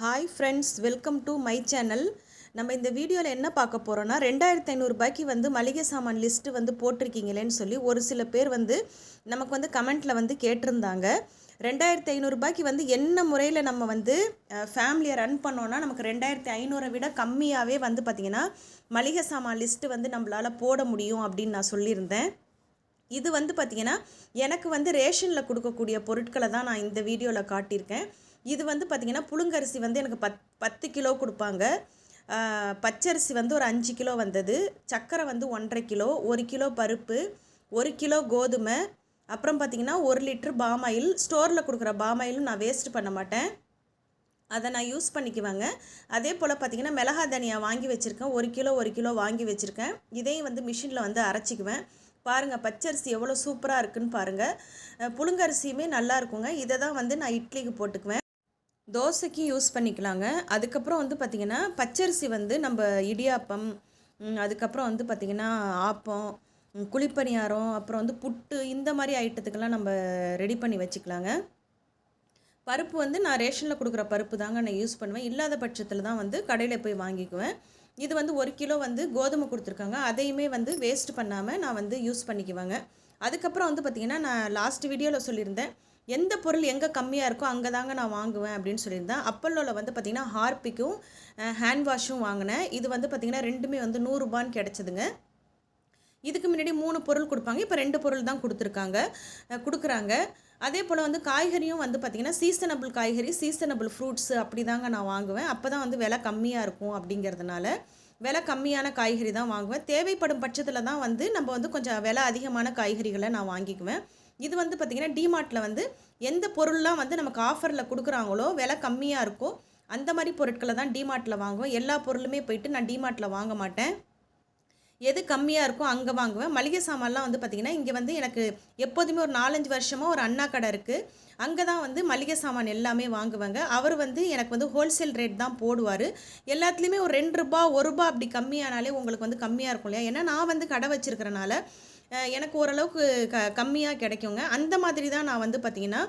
Hi friends welcome to my channel நம்ம இந்த வீடியோவில் என்ன பார்க்க போகிறோன்னா ரெண்டாயிரத்தி ஐநூறுரூபாய்க்கு வந்து மளிகை சாமான் லிஸ்ட்டு வந்து போட்டிருக்கீங்களேன்னு சொல்லி ஒரு சில பேர் வந்து நமக்கு வந்து கமெண்ட்டில் வந்து கேட்டிருந்தாங்க. ரெண்டாயிரத்தி ஐநூறுரூபாய்க்கு வந்து என்ன முறையில் நம்ம வந்து ஃபேமிலியை ரன் பண்ணோன்னா நமக்கு ரெண்டாயிரத்தி ஐநூறை விட கம்மியாகவே வந்து பார்த்திங்கன்னா மளிகை சாமான் லிஸ்ட்டு வந்து நம்மளால் போட முடியும் அப்படின்னு நான் சொல்லியிருந்தேன். இது வந்து பார்த்திங்கன்னா எனக்கு வந்து ரேஷனில் கொடுக்கக்கூடிய பொருட்களை தான் நான் இந்த வீடியோவில் காட்டியிருக்கேன். இது வந்து பார்த்திங்கன்னா புழுங்கரிசி வந்து எனக்கு பத் பத்து கிலோ கொடுப்பாங்க. பச்சரிசி வந்து ஒரு அஞ்சு கிலோ வந்தது. சர்க்கரை வந்து ஒன்றரை கிலோ ஒரு கிலோ பருப்பு ஒரு கிலோ கோதுமை அப்புறம் பார்த்திங்கன்னா ஒரு லிட்ரு பாமாயில். ஸ்டோரில் கொடுக்குற பாமாயிலும் நான் வேஸ்ட் பண்ண மாட்டேன். அதை நான் யூஸ் பண்ணிக்குவேங்க. அதே போல் பார்த்திங்கன்னா மிளகா தனியா வாங்கி வச்சுருக்கேன். ஒரு கிலோ ஒரு கிலோ வாங்கி வச்சுருக்கேன். இதையும் வந்து மிஷினில் வந்து அரைச்சிக்குவேன். பாருங்கள் பச்சரிசி எவ்வளோ சூப்பராக இருக்குன்னு பாருங்கள் புழுங்கரிசியுமே நல்லா இருக்குங்க. இதை தான் வந்து நான் இட்லிக்கு போட்டுக்குவேன். தோசைக்கு யூஸ் பண்ணிக்கலாங்க. அதுக்கப்புறம் வந்து பார்த்திங்கன்னா பச்சரிசி வந்து நம்ம இடியாப்பம் அதுக்கப்புறம் வந்து பார்த்திங்கன்னா ஆப்பம் குழிப்பணியாரம் அப்புறம் வந்து புட்டு இந்த மாதிரி ஐட்டத்துக்கெல்லாம் நம்ம ரெடி பண்ணி வச்சுக்கலாங்க. பருப்பு வந்து நான் ரேஷனில் கொடுக்குற பருப்பு தாங்க நான் யூஸ் பண்ணுவேன். இல்லாத பட்சத்தில் தான் வந்து கடையில் போய் வாங்கிக்குவேன். இது வந்து ஒரு கிலோ வந்து கோதுமை கொடுத்துருக்காங்க. அதையுமே வந்து வேஸ்ட் பண்ணாமல் நான் வந்து யூஸ் பண்ணிக்குவேங்க. அதுக்கப்புறம் வந்து பார்த்திங்கன்னா நான் லாஸ்ட் வீடியோவில் சொல்லியிருந்தேன் எந்த பொருள் எங்கே கம்மியாக இருக்கோ அங்கே தாங்க நான் வாங்குவேன் அப்படின்னு சொல்லியிருந்தேன். அப்பல்லோவில் வந்து பார்த்திங்கன்னா ஹார்பிக்கும் ஹேண்ட் வாஷும் வாங்கினேன். இது வந்து பார்த்திங்கன்னா ரெண்டுமே வந்து நூறுரூபான்னு கிடச்சிதுங்க. இதுக்கு முன்னாடி மூணு பொருள் கொடுப்பாங்க. இப்போ ரெண்டு பொருள் தான் கொடுத்துருக்காங்க. கொடுக்குறாங்க. அதே போல் வந்து காய்கறியும் வந்து பார்த்திங்கன்னா சீசனபிள் காய்கறி சீசனபிள் ஃப்ரூட்ஸு அப்படி தாங்க நான் வாங்குவேன். அப்போ தான் வந்து விலை கம்மியாக இருக்கும் அப்படிங்கிறதுனால விலை கம்மியான காய்கறி தான் வாங்குவேன். தேவைப்படும் பட்சத்தில் தான் வந்து நம்ம வந்து கொஞ்சம் விலை அதிகமான காய்கறிகளை நான் வாங்கிக்குவேன். இது வந்து பார்த்திங்கன்னா டிமார்ட்டில் வந்து எந்த பொருள்லாம் வந்து நமக்கு ஆஃபரில் கொடுக்குறாங்களோ விலை கம்மியாக இருக்கோ அந்த மாதிரி பொருட்களை தான் டிமார்ட்டில் வாங்குவேன். எல்லா பொருளுமே போயிட்டு நான் டிமார்ட்டில் வாங்க மாட்டேன். எது கம்மியாக இருக்கோ அங்கே வாங்குவேன். மளிகை சாமான்லாம் வந்து பார்த்திங்கன்னா இங்கே வந்து எனக்கு எப்போதுமே ஒரு நாலஞ்சு வருஷமாக ஒரு அண்ணா கடை இருக்குது அங்கே தான் வந்து மளிகை சாமான் எல்லாமே வாங்குவாங்க. அவர் வந்து எனக்கு வந்து ஹோல்சேல் ரேட் தான் போடுவார். எல்லாத்துலேயுமே ஒரு ரெண்டு ரூபா ஒரு ரூபா அப்படி கம்மியானாலே உங்களுக்கு வந்து கம்மியாக இருக்கும் இல்லையா? ஏன்னா நான் வந்து கடை வச்சிருக்கிறனால எனக்கு ஓரளவுக்கு க கம்மியாக கிடைக்குங்க. அந்த மாதிரி தான் நான் வந்து பார்த்திங்கன்னா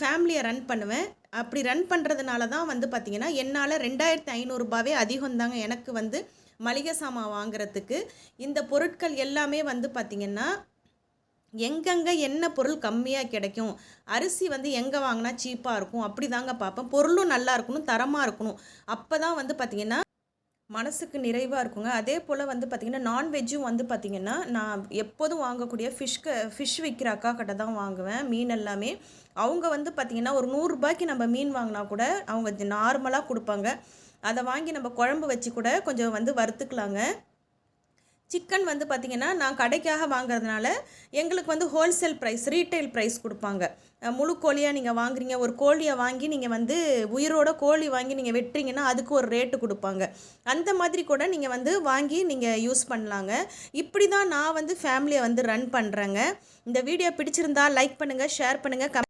ஃபேமிலியை ரன் பண்ணுவேன். அப்படி ரன் பண்ணுறதுனால தான் வந்து பார்த்திங்கன்னா என்னால் ரெண்டாயிரத்தி ஐநூறுரூபாவே அதிகம் தாங்க எனக்கு வந்து மளிகை சாமான் வாங்குறதுக்கு இந்த பொருட்கள் எல்லாமே வந்து பார்த்திங்கன்னா எங்கெங்கே என்ன பொருள் கம்மியாக கிடைக்கும் அரிசி வந்து எங்கே வாங்கினா சீப்பாக இருக்கும் அப்படி தாங்க பார்ப்பேன். பொருளும் நல்லா இருக்கணும் தரமாக இருக்கணும். அப்போ தான் வந்து பார்த்திங்கன்னா மனசுக்கு நிறைவாக இருக்குங்க. அதே போல் வந்து பார்த்திங்கன்னா நான்வெஜ்ஜும் வந்து பார்த்திங்கன்னா நான் எப்போதும் வாங்கக்கூடிய ஃபிஷ்க ஃபிஷ் விற்கிற அக்கா கிட்ட தான் வாங்குவேன் மீன் எல்லாமே. அவங்க வந்து பார்த்திங்கன்னா ஒரு நூறுரூபாய்க்கு நம்ம மீன் வாங்கினா கூட அவங்க நார்மலாக கொடுப்பாங்க. அதை வாங்கி நம்ம குழம்பு வச்சு கூட கொஞ்சம் வந்து வறுத்துக்கலாங்க. சிக்கன் வந்து பார்த்திங்கன்னா நான் கடைக்காக வாங்குறதுனால எங்களுக்கு வந்து ஹோல்சேல் ப்ரைஸ் ரீட்டைல் ப்ரைஸ் கொடுப்பாங்க. முழு கோழியாக நீங்கள் வாங்குறீங்க ஒரு கோழியை வாங்கி நீங்கள் வந்து உயிரோட கோழி வாங்கி நீங்கள் வெட்டுறீங்கன்னா அதுக்கு ஒரு ரேட்டு கொடுப்பாங்க. அந்த மாதிரி கூட நீங்கள் வந்து வாங்கி நீங்கள் யூஸ் பண்ணலாங்க. இப்படி தான் நான் வந்து ஃபேமிலியை வந்து ரன் பண்ணுறேங்க இந்த வீடியோ பிடிச்சிருந்தா லைக் பண்ணுங்கள் ஷேர் பண்ணுங்கள் கம்